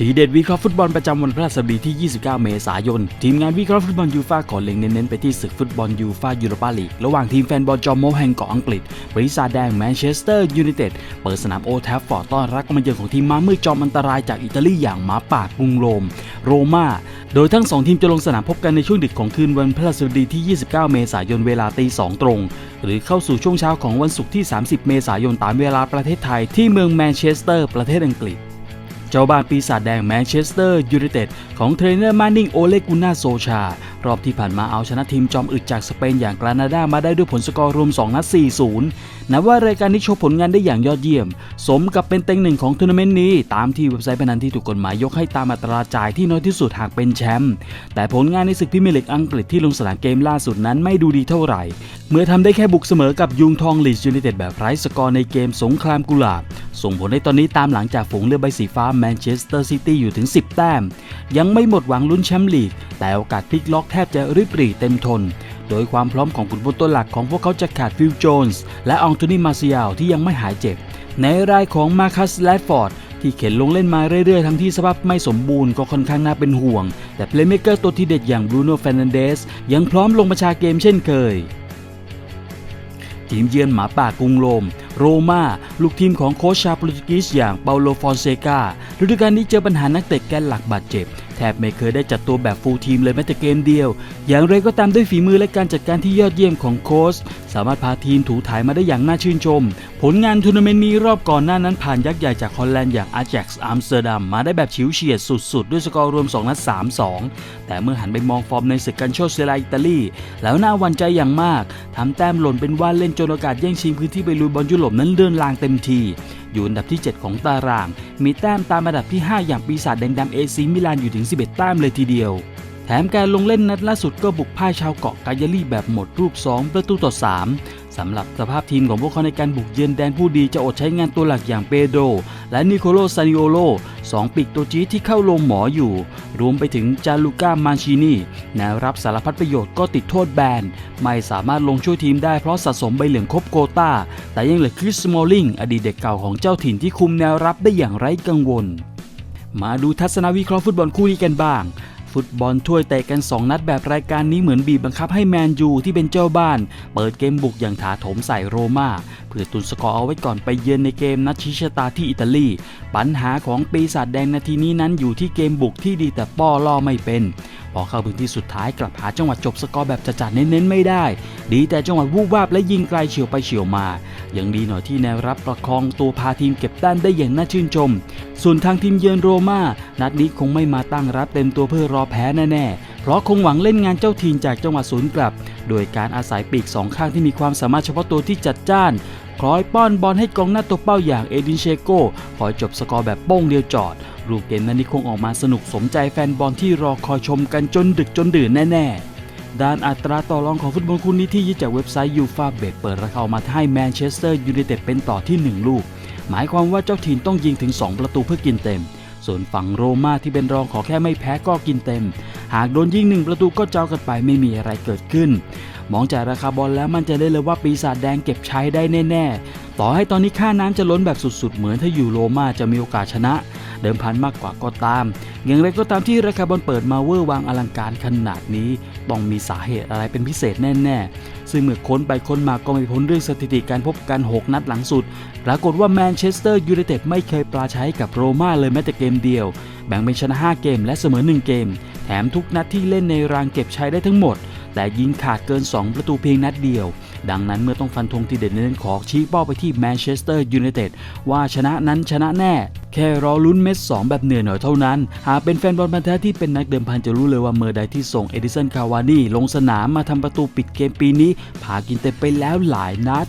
ทีเด็ดวิเคราะห์ฟุตบอลประจำวันพฤหัสบดีที่ 29 เมษายน ทีมงานวิเคราะห์ฟุตบอลยูฟ่าขอเล็งเน้นๆ ไปที่ศึกฟุตบอลยูฟ่ายูโรปาลีก ระหว่างทีมแฟนบอลจอมโมแห่งเกาะอังกฤษ บริษัทแดงแมนเชสเตอร์ยูไนเต็ดเปิดสนามโอแทฟฟอร์ดต้อนรับการมาเยือนของทีมม้ามืดจอมอันตรายจากอิตาลีอย่างหมาป่ากรุงโรม โรม่าโดยทั้งสองทีมจะลงสนามพบกันในช่วงดึกของคืนวันพฤหัสบดีที่ 29 เมษายนเวลาตี2ตรง หรือเข้าสู่ช่วงเช้าของวันศุกร์ที่ 30 เมษายนตามเวลาประเทศไทยที่เมืองแมนเชสเตอร์ประเทศอังกฤษ เจ้าบ้านปีศาจแดงแมนเชสเตอร์ยูไนเต็ด ของเทรนเนอร์มานิงโอเลกุน่าโซชา รอบที่ผ่านมาเอาชนะทีมจอมอึดจากสเปนอย่างกรานาดามาได้ด้วยผลสกอร์รวม 2 นัด 4-0 นับว่ารายการนี้โชว์ผลงานได้อย่างยอดเยี่ยม สมกับเป็นเต็งหนึ่งของทัวร์นาเมนต์นี้ ตามที่เว็บไซต์พนันที่ถูกกฎหมายยกให้ตามอัตราจ่ายที่น้อยที่สุดหากเป็นแชมป์แต่ผลงานในศึกพรีเมลีกอังกฤษที่ลงสนามเกมล่าสุดนั้นไม่ดูดีเท่าไหร่ เมื่อทำได้แค่บุกเสมอกับยุงทองลีดยูไนเต็ดแบบไร้สกอร์ในเกมสงครามกุหลาบ ส่งผลให้ตอนนี้ตามหลังจากฝูงเรือใบสีฟ้าแมนเชสเตอร์ซิตี้อยู่ถึง 10 แต้ม ยังไม่หมดหวังลุ้นแชมป์ลีก แต่โอกาสพลิกล็อกแทบจะริบหรี่เต็มทน โดยความพร้อมของขุนพลตัวหลักของพวกเขาจะขาดฟิลโจนส์และอองโทนีมาเซียลที่ยังไม่หายเจ็บ ในรายของมาคัสแลดฟอร์ดที่เข็นลงเล่นมาเรื่อยๆ ทั้งที่สภาพไม่สมบูรณ์ก็ค่อนข้างน่าเป็นห่วง แต่เพลย์เม k เกอร์ตัวที่เด็ดอย่างบรูโน่เฟรนันเดสยังพร้อมลงประชาเกมเช่นเคย ทีมเยือนหมาป่ากรุงโรม โรมาลูกทีมของโคชชาโปรตุเกสอย่างเปาโลฟอนเซกาฤดูกาลนี้เจอปัญหานักเตะแกนหลักบาดเจ็บ แทบไม่เคยได้จัดตัวแบบฟูลทีมเลยแม้แต่เกมเดียว อย่างไรก็ตามด้วยฝีมือและการจัดการที่ยอดเยี่ยมของโค้ชสามารถพาทีมถูถ่ายมาได้อย่างน่าชื่นชม ผลงานทัวร์นาเมนต์นี้รอบก่อนหน้านั้นผ่านยักษ์ใหญ่จากฮอลแลนด์อย่างอาแจ็กซ์อัมสเตอร์ดัมมาได้แบบฉิวเฉียดสุดๆ ด้วยสกอร์รวม 2 นัด 3-2 แต่เมื่อหันไปมองฟอร์มในศึกกันโชเซลาอิตาลี แล้วน่าหวั่นใจอย่างมากทำแต้มหล่นเป็นว่าเล่นจนโอกาสแย่งชิงพื้นที่ไปลุยบอลยุโรปนั้นเลื่อนลางเต็มที อยู่อันดับที่ 7 ของตาราง มีแต้มตามอันดับที่ 5 อย่างปีศาจแดงดำเอซีมิลานอยู่ถึง 11 แต้มเลยทีเดียว แถมการลงเล่นนัดล่าสุดก็บุกพ่ายชาวเกาะกายาลีแบบหมดรูป 2 ประตูต่อ 3 สำหรับสภาพทีมของพวกเขาในการบุกเยือนแดนผู้ดีจะอดใช้งานตัวหลักอย่างเปโดรและนิโคโลซานิโอโล สองปีกตัวจี๊ดที่เข้าลงหมออยู่ รวมไปถึงจาลูก้ามาชินีแนวรับสารพัดประโยชน์ก็ติดโทษแบน ไม่สามารถลงช่วยทีมได้เพราะสะสมใบเหลืองครบโกตาแต่ยังเหลือคริสมอลลิงอดีตเด็กเก่าของเจ้าถิ่นที่คุมแนวรับได้อย่างไร้กังวล มาดูทัศนวิเคราะห์ฟุตบอลคู่นี้กันบ้าง ฟุตบอลถ้วยเตะกัน 2 นัดแบบรายการนี้เหมือนบีบบังคับให้แมนยูที่เป็นเจ้าบ้าน เปิดเกมบุกอย่างถาโถมใส่โรม่าเพื่อตุนสกอร์เอาไว้ก่อนไปเยือนในเกมนัดชิชะตาที่อิตาลี ปัญหาของปีศาจแดงนาทีนี้นั้นอยู่ที่เกมบุกที่ดีแต่ป้อล่อไม่เป็น อเข้าพื้นที่สุดท้ายกลับหาจังหวะจบสกอร์แบบจัดๆเน้นๆไม่ได้ ดีแต่จังหวะวูบวาบและยิงไกลเฉียวไปเฉียวมา ยังดีหน่อยที่แนวรับประคองตัวพาทีมเก็บแต้มได้อย่างน่าชื่นชม ส่วนทางทีมเยือนโรม่านัดนี้คงไม่มาตั้งรับเต็มตัวเพื่อรอแพ้แน่ๆ เพราะคงหวังเล่นงานเจ้าทีมจากจังหวะศูนย์กลับ โดยการอาศัยปีกสองข้างที่มีความสามารถเฉพาะตัวที่จัดจ้าน คล้อยป้อนบอลให้กองหน้าตัวเป้าอย่างเอดินเชโกคอยจบสกอร์แบบโป้งเดียวจอด รูปเกมนั้นนี่คงออกมาสนุกสมใจแฟนบอลที่รอคอยชมกันจนดึกจนดื่นแน่ ๆด้านอัตราต่อรองของฟุตบอลคู่นี้ที่ยึดจากเว็บไซต์ยูฟาเบตเปิดราคามาให้แมนเชสเตอร์ยูไนเต็ดเป็นต่อที่ 1 ลูก หมายความว่าเจ้าถิ่นต้องยิงถึง 2 ประตูเพื่อกินเต็ม ส่วนฝั่งโรม่าที่เป็นรองขอแค่ไม่แพ้ก็กินเต็ม หากโดนยิงหนึ่งประตูก็เจ้ากันไปไม่มีอะไรเกิดขึ้น มองจากราคาบอลแล้วมันจะได้เลยว่าปีศาจแดงเก็บใช้ได้แน่ๆ ต่อให้ตอนนี้ค่าน้ำจะล้นแบบสุดๆ เหมือนถ้าอยู่โรม่าจะมีโอกาสชนะ เดิมพันมากกว่าก็ตาม อย่างไรก็ตามที่ราคาบอลเปิดมาเวอร์วางอลังการขนาดนี้ ต้องมีสาเหตุอะไรเป็นพิเศษแน่ๆ ซึ่งเมื่อค้นไปค้นมาก็ไม่พ้นเรื่องสถิติการพบกัน 6 นัดหลังสุด ปรากฏว่าแมนเชสเตอร์ยูไนเต็ดไม่เคยปลาใช้กับโรม่าเลยแม้แต่เกมเดียว แบ่งเป็นชนะ 5 เกมและเสมอ 1 เกม แถมทุกนัดที่เล่นในรางเก็บใช้ได้ทั้งหมด แต่ยิงขาดเกิน 2 ประตูเพียงนัดเดียว ดังนั้นเมื่อต้องฟันธงทีเด็ดเน้นขอชี้เป้าไปที่แมนเชสเตอร์ยูไนเต็ดว่าชนะนั้นชนะแน่ แค่รอลุ้นเม็ด 2 แบบเหนื่อยหน่อยเท่านั้น หากเป็นแฟนบอลพันธะท้ที่เป็นนักเดิมพันจะรู้เลยว่าเมื่อใดที่ส่งเอดิสันคาวานี่ลงสนามมาทำประตูปิดเกมปีนี้พากินเต็มไปแล้วหลายนัด